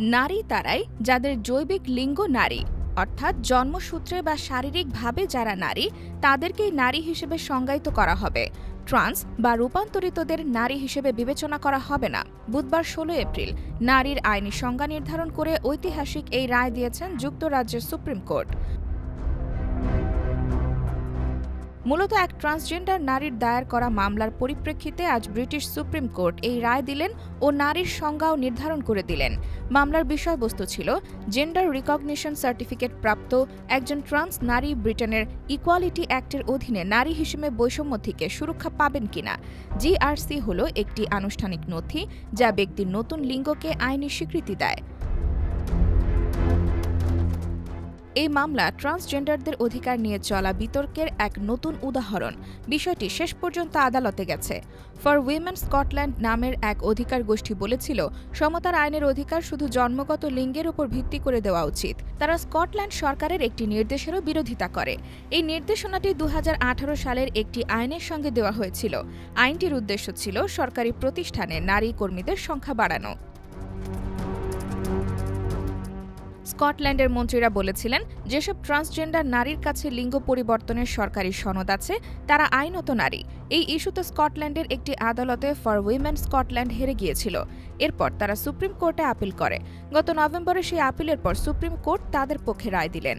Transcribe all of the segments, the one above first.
নারী তারাই যাদের জৈবিক লিঙ্গ নারী, অর্থাৎ জন্মসূত্রে বা শারীরিকভাবে যারা নারী, তাদেরকেই নারী হিসেবে সংজ্ঞায়িত করা হবে। ট্রান্স বা রূপান্তরিতদের নারী হিসেবে বিবেচনা করা হবে না। বুধবার ষোলো এপ্রিল, নারীর আইনি সংজ্ঞা নির্ধারণ করে ঐতিহাসিক এই রায় দিয়েছেন যুক্তরাজ্যের সুপ্রিম কোর্ট। মূলত এক ট্রান্সজেন্ডার নারীর দায়ের করা মামলার পরিপ্রেক্ষিতে আজ ব্রিটিশ সুপ্রিম কোর্ট এই রায় দিলেন ও নারীর সংজ্ঞাও নির্ধারণ করে দিলেন। মামলার বিষয়বস্তু ছিল জেন্ডার রিকগনিশন সার্টিফিকেট প্রাপ্ত একজন ট্রান্স নারী ব্রিটেনের ইকুয়ালিটি অ্যাক্টের অধীনে নারী হিসেবে বৈষম্য থেকে সুরক্ষা পাবেন কিনা। জিআরসি হল একটি আনুষ্ঠানিক নথি যা ব্যক্তির নতুন লিঙ্গকে আইনি স্বীকৃতি দেয়। এই মামলা ট্রান্সজেন্ডারদের অধিকার নিয়ে চলা বিতর্কের এক নতুন উদাহরণ। বিষয়টি শেষ পর্যন্ত আদালতে গেছে। ফর উইমেন স্কটল্যান্ড নামের এক অধিকার গোষ্ঠী বলেছিল, সমতার আইনের অধিকার শুধু জন্মগত লিঙ্গের উপর ভিত্তি করে দেওয়া উচিত। তারা স্কটল্যান্ড সরকারের একটি নির্দেশেরও বিরোধিতা করে। এই নির্দেশনাটি দু হাজার আঠারো সালের একটি আইনের সঙ্গে দেওয়া হয়েছিল। আইনটির উদ্দেশ্য ছিল সরকারি প্রতিষ্ঠানে নারী কর্মীদের সংখ্যা বাড়ানো। স্কটল্যান্ডের মন্ত্রীরা বলেছিলেন, যেসব ট্রান্সজেন্ডার নারীর কাছে লিঙ্গ পরিবর্তনের সরকারি সনদ আছে, তারা আইনত নারী। এই ইস্যুতে স্কটল্যান্ডের একটি আদালতে ফর উইমেন স্কটল্যান্ড হেরে গিয়েছিল। এরপর তারা সুপ্রিম কোর্টে আপিল করে। গত নভেম্বরে সেই আপিলের পর সুপ্রিম কোর্ট তাদের পক্ষে রায় দিলেন।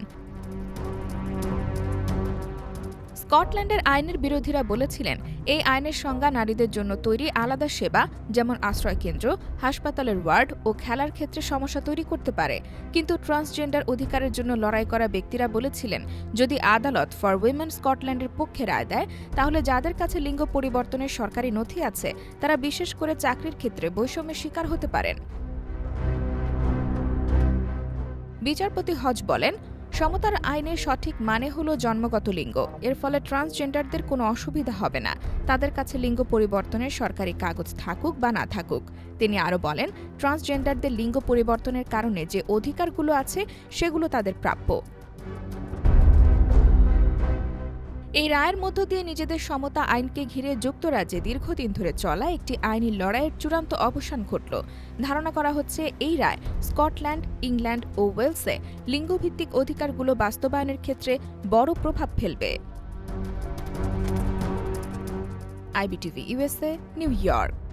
স্কটল্যান্ডের আইনের বিরোধীরা বলেছিলেন, এই আইনের সংজ্ঞা নারীদের জন্য তৈরি আলাদা সেবা, যেমন আশ্রয়কেন্দ্র হাসপাতালের ওয়ার্ড ও খেলার ক্ষেত্রে সমস্যা তৈরি করতে পারে। কিন্তু ট্রান্সজেন্ডার অধিকারের জন্য লড়াই করা ব্যক্তিরা বলেছিলেন, যদি আদালত ফর উইমেন স্কটল্যান্ডের পক্ষে রায় দেয়, তাহলে যাদের কাছে লিঙ্গ পরিবর্তনের সরকারি নথি আছে, তারা বিশেষ করে চাকরির ক্ষেত্রে বৈষম্যের শিকার হতে পারেন। বিচারপতি হজ বলেন সমতার আইনের সঠিক মানে হলো জন্মগত লিঙ্গ। এর ফলে ট্রান্সজেন্ডারদের কোনো অসুবিধা হবে না। তাদের কাছে লিঙ্গ পরিবর্তনের সরকারি কাগজ থাকুক বা না থাকুক। তিনি আরও বলেন, ট্রান্সজেন্ডারদের লিঙ্গ পরিবর্তনের কারণে যে অধিকারগুলো আছে, সেগুলো তাদের প্রাপ্য। এই রায়ের মধ্য দিয়ে নিজেদের সমতা আইনকে ঘিরে যুক্তরাজ্যে দীর্ঘদিন ধরে চলা একটি আইনি লড়াইয়ের চূড়ান্ত অবসান ঘটল। ধারণা করা হচ্ছে, এই রায় স্কটল্যান্ড, ইংল্যান্ড ও ওয়েলসে লিঙ্গভিত্তিক অধিকারগুলো বাস্তবায়নের ক্ষেত্রে বড় প্রভাব ফেলবে। IBTV USA New York.